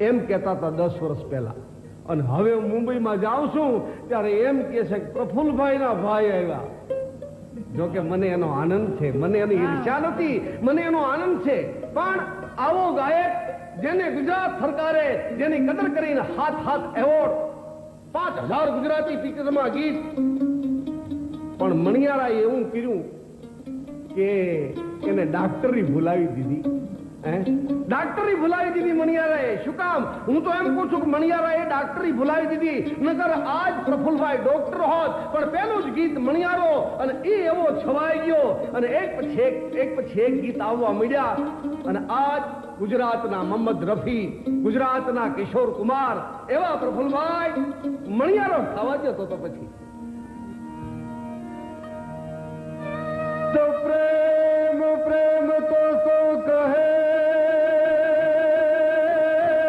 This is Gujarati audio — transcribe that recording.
એમ કહેતા હતા દસ વર્ષ પહેલા. અને હવે હું મુંબઈમાં જાઉં છું ત્યારે એમ કહે છે કે પ્રફુલ્લભાઈના ભાઈ આવ્યા. જોકે મને એનો આનંદ છે મને એની ઈર્ષા નથી મને એનો આનંદ છે. પણ આવો ગાયક જેને ગુજરાત સરકારે જેની કદર કરીને હાથ હાથ એવોર્ડ પાંચ હજાર ગુજરાતી પિક્ચરમાં ગીત પણ મણિયારાએ એવું કર્યું કે એને ડાક્ટરી ભૂલાવી દીધી. ડાક્ટરી ભૂલાવી દીધી મણિયારાએ. શું કામ? હું તો એમ કહું છું કે મણિયારાએ ડાક્ટરી ભૂલાવી દીધી. નકર આજ પ્રફુલભાઈ ડોક્ટર હોત, પણ પેલું જ ગીત મણિયારો અને એ એવો છવાઈ ગયો. અને એક પછી એક એક પછી એક ગીત આવવા મળ્યા અને આજ ગુજરાતના મોહમ્મદ રફી, ગુજરાતના કિશોર કુમાર, એવા પ્રફુલભાઈ મણિયારો થવા જતો તો પછી.